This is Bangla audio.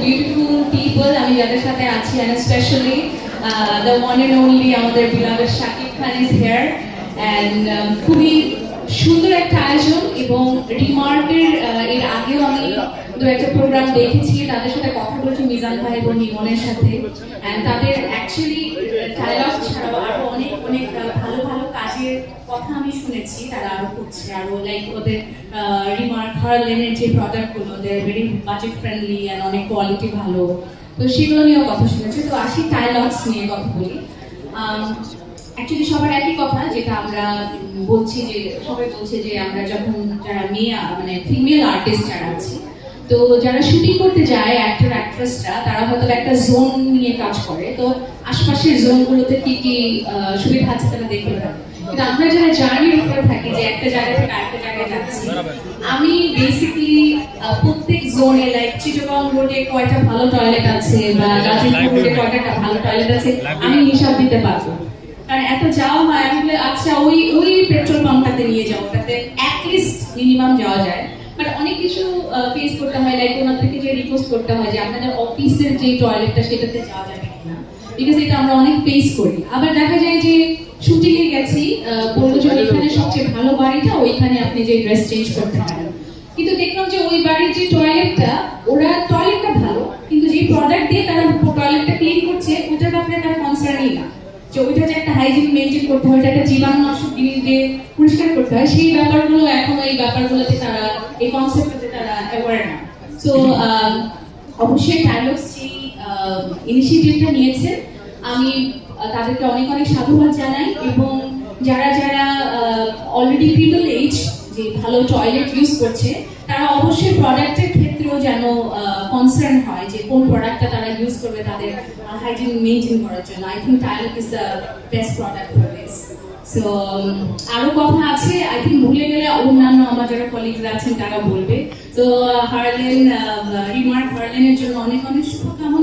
বিউটিফুল পিপল আমি যাদের সাথে আছি and specially the one and only আমাদের বিলাদের Shakib Khan is here and um, খুবই সুন্দর একটা আয়োজন এবং রিমার্কের এর আগেও আমি দু একটা প্রোগ্রাম দেখেছি তাদের সাথে কথা বলেছি মিজান ভাই এবং ইমনের সাথে। তাদের অ্যাকচুয়ালি ডায়লগ ছাড়াও আরও অনেক অনেক কাজের কথা আমি শুনেছি, তারা আরও করছে, আরও লাইক ওদের রিমার্ক হারলেনের যে প্রোডাক্টগুলো ওদের ভেরি বাজেট ফ্রেন্ডলি অ্যান্ড অনেক কোয়ালিটি ভালো। তো সেগুলো নিয়েও কথা শুনেছি। তো আসি ডায়লগস নিয়ে কথা বলি। অ্যাকচুয়ালি সবার একই কথা, যেটা আমরা বলছি যে, সবাই বলছে যে আমরা যখন যারা মেয়ে মানে ফিমেল আর্টিস্ট যারা আছি তো যারা শুটিং করতে যায় অ্যাক্টর অ্যাক্ট্রেসরা তারা হয়তো একটা জোন নিয়ে কাজ করে। তো আশপাশের জোনগুলোতে কি কি সুবিধা আছে তারা দেখে থাকে কিন্তু আমরা যারা জার্নির উপরে থাকি যে একটা জায়গা থেকে আরেকটা জায়গায় যাচ্ছি আমি বেসিক্যালি প্রত্যেক জোনে লাইক চিটগাং রোডে কয়টা ভালো টয়লেট আছে বা গাজীপুর রোডে কয়টা ভালো টয়লেট আছে আমি হিসাব দিতে পারব। কারণ এত যাওয়া হয় আমি আচ্ছা ওই ওই পেট্রোল পাম্পটাতে নিয়ে যাও ওটাতে অ্যাটলিস্ট মিনিমাম যাওয়া যায়। বাট অনেক কিছু ফেস করতে হয় লাইক ওনাদেরকে যে রিকোয়েস্ট করতে হয় যে আপনাদের অফিসের যে টয়লেটটা সেটাতে যাওয়া যাবে কিনা। বিকজ এটা আমরা অনেক ফেস করি। আবার দেখা যায় যে গেছি বলল যে এখানে সবচেয়ে ভালো বাড়িটা ওইখানে আপনি যে ড্রেস চেঞ্জ করতে পারেন। কিন্তু দেখলাম যে ওই বাড়ির যে টয়লেটটা ওরা টয়লেটটা ভালো কিন্তু যে প্রোডাক্ট দিয়ে তারা টয়লেটটা ক্লিন করছে ওটার ব্যাপারে তার কনসার্নই না। যে ওইটা যে একটা হাইজিন মেনটেন করতে হয় ওইটা একটা জীবাণুনাশক জিনিস দিয়ে পরিষ্কার করতে হয়। সেই ব্যাপারগুলো এখন এই ব্যাপারগুলোতে তারা, এই কনসেপ্টে তারা অ্যাওয়ার না। সো অবশ্যই ডায়লগ সেই ইনিশিয়েটিভটা নিয়েছে। আমি তাদেরকে অনেক অনেক সাধুবাদ জানাই এবং যারা যারা অলরেডি পিপল এজ যে ভালো টয়লেট ইউজ করছে, তারা অবশ্যই প্রোডাক্টের ক্ষেত্রেও যেন কনসার্ন হয় যে কোন প্রোডাক্টটা তারা ইউজ করবে তাদের হাইজিন মেনটেন করার জন্য। I think টাইলক is the best product for this so আরও কথা আছে আই থিঙ্ক ভুলে গেলে অন্যান্য আমার যারা কলিগরা আছেন তারা বলবে। তো হার্লেন রিমার্ক হার্লেনের জন্য অনেক অনেক শুভকামনা।